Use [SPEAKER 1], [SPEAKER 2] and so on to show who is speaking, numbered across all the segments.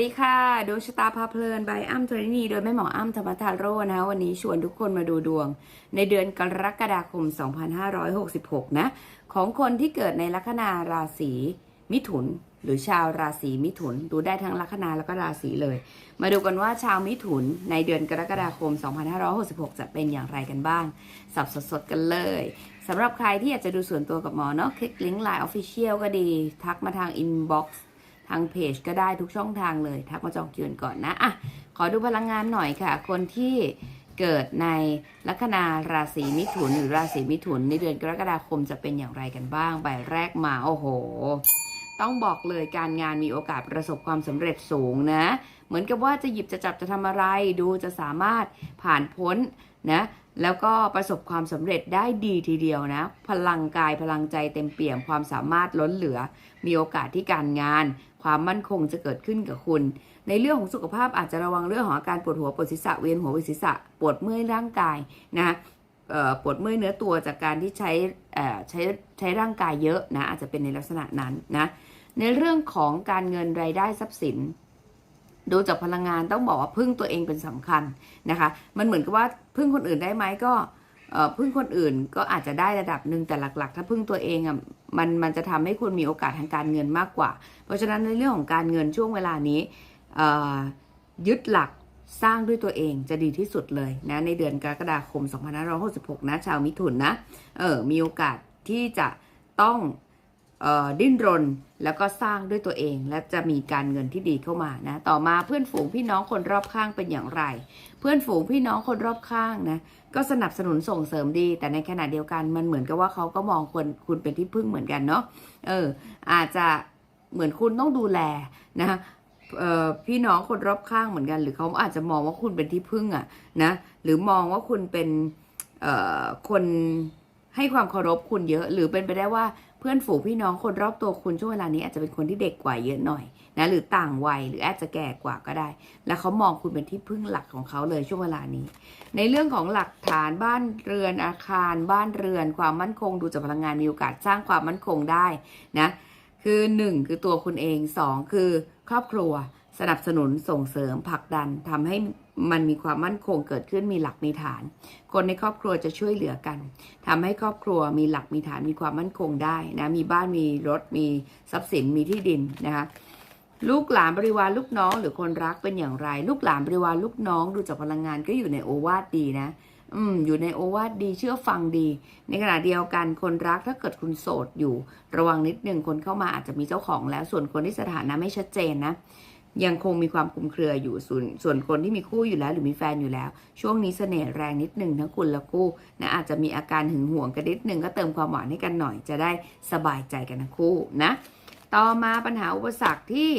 [SPEAKER 1] สวัสดีค่ะดวงชะตาพาเพลินใบอ้ำธรณีโดยแม่หมออ้ำธรรมทาโร่นะวันนี้ชวนทุกคนมาดูดวง ในเดือนกรกฎาคม 2566 นะ ของคนที่เกิดในลัคนาราศีมิถุน หรือชาวราศีมิถุน ดูได้ทั้งลัคนาแล้วก็ราศีเลย มาดูกันว่าชาวมิถุนในเดือนกรกฎาคม 2566 จะเป็นอย่างไรกันบ้าง สับสดๆกันเลยสำหรับใครที่อยากจะดูส่วนตัวกับหมอเนาะคลิกลิงก์ไลน์ออฟฟิเชียลก็ดี ทักมาทางอินบ็อกซ์ ทางเพจก็ได้ทุกช่องทางเลย ทักมาจองคิวกันก่อนนะอะขอดูพลังงานหน่อยค่ะ คนที่เกิดในลัคนาราศีมิถุนหรือราศีมิถุนในเดือนกรกฎาคมจะเป็นอย่างไรกันบ้างใบแรกมาโอ้โห ต้องบอกเลยการงานมีโอกาสประสบความสำเร็จสูงนะ เหมือนกับว่าจะหยิบจะจับจะทำอะไรดูจะสามารถผ่านพ้นนะ แล้วก็ประสบความสำเร็จได้ดีทีเดียวนะ พลังกายพลังใจเต็มเปี่ยมความสามารถล้นเหลือ มีโอกาสที่การงาน ความมั่นคงจะเกิดขึ้นกับคุณ ในเรื่องของสุขภาพอาจจะระวังเรื่องของอาการปวดหัวปวดศีรษะเวียนหัวเวียนศีรษะปวดเมื่อยร่างกายนะปวดเมื่อยเนื้อตัวจากการที่ใช้ใช้ใช้ร่างกายเยอะนะอาจจะเป็นในลักษณะนั้นนะในเรื่องของการเงินรายได้ทรัพย์สิน ดูจากพลังงานต้องบอกว่าพึ่งตัวเองเป็นสำคัญนะคะ มันเหมือนกับว่าพึ่งคนอื่นได้ไหมก็พึ่งคนอื่นก็อาจจะได้ระดับหนึ่งแต่หลัก ๆ ถ้าพึ่งตัวเองอะมันมันจะทำให้คุณมีโอกาสทางการเงินมากกว่า เพราะฉะนั้นในเรื่องของการเงินช่วงเวลานี้ยึดหลักสร้างด้วยตัวเองจะดีที่สุดเลยนะในเดือนกรกฎาคม 2566 นะชาวมิถุนนะเออมีโอกาสที่จะต้อง ดิ้นรนแล้วก็สร้างด้วยตัวเอง และจะมีการเงินที่ดีเข้ามานะต่อมาเพื่อนฝูงพี่น้องคนรอบข้างเป็นอย่างไร เพื่อนฝูงพี่น้องคนรอบข้างนะก็สนับสนุนส่งเสริมดี แต่ในขณะเดียวกันมันเหมือนกับว่าเขาก็มองคนคุณเป็นที่พึ่งเหมือนกันเนาะเอออาจจะเหมือนคุณต้องดูแลนะพี่น้องคนรอบข้างเหมือนกัน หรือเขาอาจจะมองว่าคุณเป็นที่พึ่งอะนะหรือมองว่าคุณเป็นคนให้ความเคารพคุณเยอะ หรือเป็นไปได้ว่า เพื่อนฝูงพี่น้องคนรอบตัวคุณช่วงเวลานี้อาจจะเป็นคนที่เด็กกว่าเยอะหน่อยนะหรือต่างวัยหรืออาจจะแก่กว่าก็ได้ แล้วเขามองคุณเป็นที่พึ่งหลักของเขาเลยช่วงเวลานี้ ในเรื่องของหลักฐานบ้านเรือนอาคาร บ้านเรือน ความมั่นคงดูจากพลังงานมีโอกาสสร้างความมั่นคงได้นะคือหนึ่งคือตัวคุณเองสองคือครอบครัว สนับสนุนส่งเสริมผลักดันทำให้ มันมีความมั่นคงเกิดขึ้นมีหลักมีฐาน คนในครอบครัวจะช่วยเหลือกันทำให้ครอบครัวมีหลักมีฐานมีความมั่นคงได้นะมีบ้านมีรถมีทรัพย์สินมีที่ดินนะคะลูกหลานบริวารลูกน้องหรือคนรักเป็นอย่างไร ลูกหลานบริวารลูกน้องดูจากพลังงานก็อยู่ในโอวาทดีนะ อืม อยู่ในโอวาทดีเชื่อฟังดี ในขณะเดียวกันคนรักถ้าเกิดคุณโสดอยู่ ระวังนิดหนึ่งคนเข้ามาอาจจะมีเจ้าของแล้วส่วนคนที่สถานะไม่ชัดเจนนะ ยังคงมีความคลุมเครืออยู่ส่วนส่วนคนที่มีคู่อยู่แล้ว หรือมีแฟนอยู่แล้ว ช่วงนี้เสน่ห์แรงนิดหนึ่งทั้งคุณและคู่นะอาจจะมีอาการหึงหวงกันนิดหนึ่งก็เติมความหวานให้กันหน่อยจะได้สบายใจกันทั้งคู่นะต่อมาปัญหาอุปสรรคที่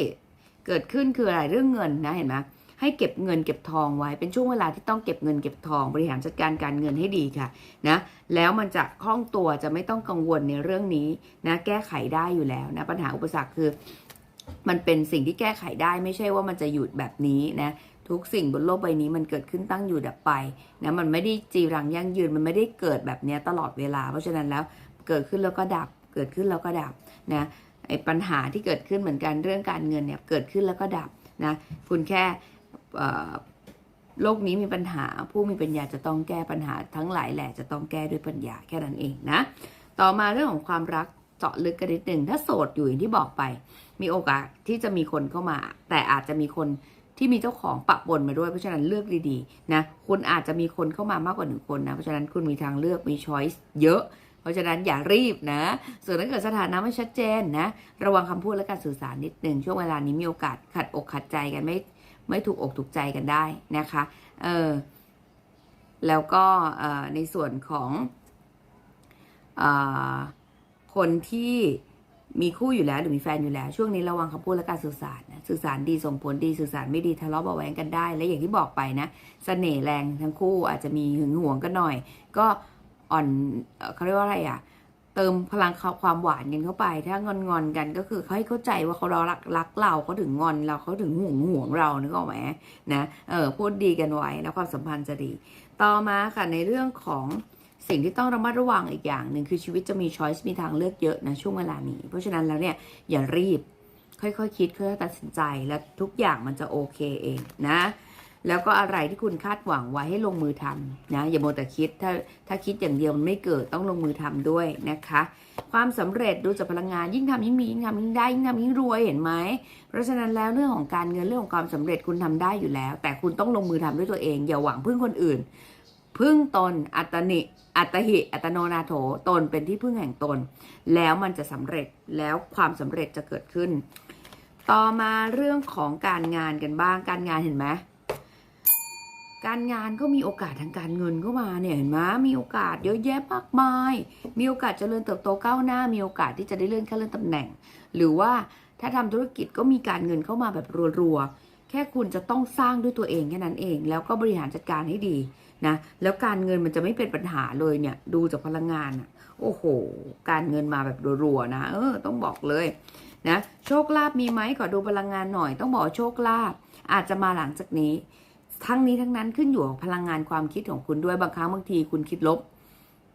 [SPEAKER 1] เกิดขึ้นคืออะไรเรื่องเงินนะเห็นไหมให้เก็บเงินเก็บทองไว้เป็นช่วงเวลาที่ต้องเก็บเงินเก็บทองบริหารจัดการการเงินให้ดีค่ะนะแล้วมันจะคล่องตัวจะไม่ต้องกังวลในเรื่องนี้นะแก้ไขได้อยู่แล้วนะปัญหาอุปสรรคคือ มันเป็นสิ่งที่แก้ไขได้ไม่ใช่ว่ามันจะหยุดแบบนี้นะทุกสิ่งบนโลกใบนี้มันเกิดขึ้นตั้งอยู่ดับไปนะมันไม่ได้จีรังยั่งยืนมันไม่ได้เกิดแบบนี้ตลอดเวลา เพราะฉะนั้นแล้วเกิดขึ้นแล้วก็ดับ เกิดขึ้นแล้วก็ดับนะไอ้ปัญหาที่เกิดขึ้นเหมือนกันเรื่องการเงินเนี่ยเกิดขึ้นแล้วก็ดับนะคุณแค่โลกนี้มีปัญหาผู้มีปัญญาจะต้องแก้ปัญหาทั้งหลายแหละจะต้องแก้ด้วยปัญญาแค่นั้นเองนะต่อมาเรื่องของความรักเจาะลึกกันนิดหนึ่งถ้าโสดอยู่อย่างที่บอกไป มีโอกาสที่จะมีคนเข้ามา แต่อาจจะมีคนที่มีเจ้าของปะปนมาด้วย เพราะฉะนั้นเลือกดีๆนะคุณอาจจะมีคนเข้ามามากกว่าหนึ่งคนนะ เพราะฉะนั้นคุณมีทางเลือกมีช้อยส์เยอะ เพราะฉะนั้นอย่ารีบนะ ส่วนถ้าเกิดสถานะไม่ชัดเจนนะ ระวังคำพูดและการสื่อสารนิดหนึ่งช่วงเวลานี้มีโอกาสขัดอกขัดใจกันไม่ไม่ถูกอกถูกใจกันได้นะคะเออแล้วก็ในส่วนของออคนที่ มีคู่อยู่แล้วหรือมีแฟนอยู่แล้ว ช่วงนี้ระวังคำพูดและการสื่อสารนะสื่อสารดีส่งผลดีสื่อสารไม่ดีทะเลาะเบาะแว้งกันได้ และอย่างที่บอกไปนะเสน่ห์แรงทั้งคู่อาจจะมีหึงหวงกันหน่อย ก็อ่อนเขาเรียกว่าอะไรอะเติมพลังความหวานกันเข้าไป ถ้างอนงอนกันก็คือเขาให้เข้าใจว่าเขารักรักเราเขาถึงงอนเราเขาถึงห่วงห่วงเรานึกออกไหมนะเออพูดดีกันไว้แล้วความสัมพันธ์จะดี ต่อมาค่ะในเรื่องของ สิ่งที่ต้องระมัดระวังอีกอย่างหนึ่งคือชีวิตจะมีช้อยส์มีทางเลือกเยอะนะช่วงเวลานี้ เพราะฉะนั้นแล้วเนี่ยอย่ารีบ ค่อยๆคคิดค่อยๆตัดสินใจและทุกอย่างมันจะโอเคเองนะแล้วก็อะไรที่คุณคาดหวังไว้ให้ลงมือทำนะอย่าโมแต่คิดถ้าถ้าคิดอย่างเดียวมันไม่เกิดต้องลงมือทำด้วยนะคะ ความสำเร็จดูจากพลังงานยิ่งทำยิ่งมียิ่งทำยิ่งได้ยิ่งทำยิ่งรวยเห็นไหมเพราะฉะนั้นแล้วเรื่องของการเงินเรื่องของความสำเร็จคุณทำได้อยู่แล้ว แต่คุณต้องลงมือทำด้วยตัวเอง อย่าหวังพึ่งคนอื่น พึ่งตนอัตนิอัตหิอัตโนนาโถตนเป็นที่พึ่งแห่งตน แล้วมันจะสำเร็จแล้วความสำเร็จจะเกิดขึ้น ต่อมาเรื่องของการงานกันบ้างการงานเห็นไหมการงานก็มีโอกาสทางการเงินเข้ามาเนี่ยเห็นไหมมีโอกาสเยอะแยะมากมาย มีโอกาสเจริญเติบโตก้าวหน้า มีโอกาสที่จะได้เลื่อนขั้นเลื่อนตำแหน่ง หรือว่าถ้าทำธุรกิจก็มีการเงินเข้ามาแบบรัวๆแค่คุณจะต้องสร้างด้วยตัวเองแค่นั้นเอง แล้วก็บริหารจัดการให้ดี นะแล้วการเงินมันจะไม่เป็นปัญหาเลยเนี่ย ดูจากพลังงานอะโอ้โห การเงินมาแบบรัวๆนะเออ ต้องบอกเลยนะโชคลาภมีไหมขอดูพลังงานหน่อย ต้องบอกโชคลาภอาจจะมาหลังจากนี้ ทั้งนี้ทั้งนั้นขึ้นอยู่กับพลังงานความคิดของคุณด้วยบางครั้งบางทีคุณคิดลบ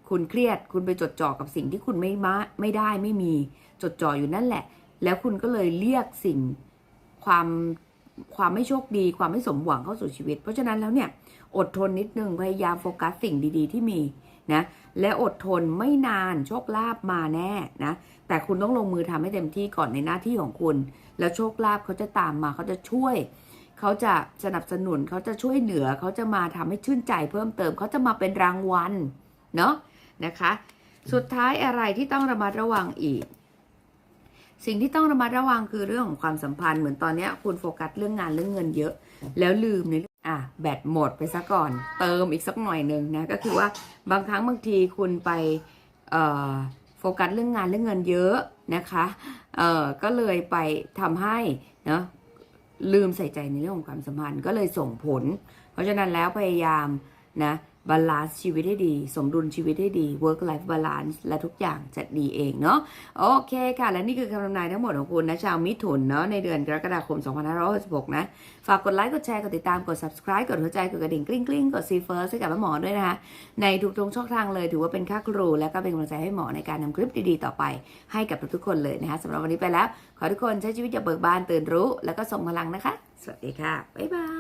[SPEAKER 1] คุณเครียดคุณไปจดจ่อกับสิ่งที่คุณไม่มาไม่ได้ไม่มีจดจ่ออยู่นั่นแหละ แล้วคุณก็เลยเรียกสิ่งความ ความไม่โชคดีความไม่สมหวังเข้าสู่ชีวิต เพราะฉะนั้นแล้วเนี่ยอดทนนิดนึงพยายามโฟกัสสิ่งดีๆ ที่มีนะและอดทนไม่นานโชคลาภมาแน่นะแต่คุณต้องลงมือทำให้เต็มที่ก่อนในหน้าที่ของคุณ แล้วโชคลาภเขาจะตามมาเขาจะช่วย เขาจะสนับสนุนเขาจะช่วยเหนือเขาจะมาทำให้ชื่นใจเพิ่มเติมเขาจะมาเป็นรางวัลเนาะนะคะ สุดท้ายอะไรที่ต้องระมัดระวังอีก สิ่งที่ต้องระมัดระวังคือเรื่องของความสัมพันธ์เหมือนตอนเนี้ยคุณโฟกัสเรื่องงานเรื่องเงินเยอะ แล้วลืมในเรื่องอะแบตหมดไปซะก่อน เติมอีกสักหน่อยหนึ่งนะก็คือว่าบางครั้งบางทีคุณไปเอ่อโฟกัสเรื่องงานเรื่องเงินเยอะนะคะเอ่อก็เลยไปทำให้เนาะลืมใส่ใจในเรื่องของความสัมพันธ์ก็เลยส่งผล เพราะฉะนั้นแล้วพยายามนะ บาลานซ์ชีวิตให้ดี สมดุลชีวิตให้ดี work life balance และทุกอย่างจะดีเองเนาะโอเคค่ะ และนี่คือคำทำนายทั้งหมดของคุณนะชาวมิถุนเนาะในเดือนกรกฎาคม 2566 นะ ฝากกดไลค์ กดแชร์ กดติดตาม กด subscribe กดหัวใจ กดกระดิ่งกริ๊งกริ๊งกดซีเฟิร์สให้กับหมอด้วยนะคะ ในทุกๆช่องทางเลยถือว่าเป็นค่าครู และก็เป็นกำลังใจให้หมอในการนำคลิปดีๆ ต่อไป ให้กับทุกๆคนเลยนะคะสำหรับวันนี้ไปแล้ว ขอทุกคนใช้ชีวิตอย่างเบิกบานตื่นรู้ แล้วก็ส่งพลังนะคะ สวัสดีค่ะบ๊ายบาย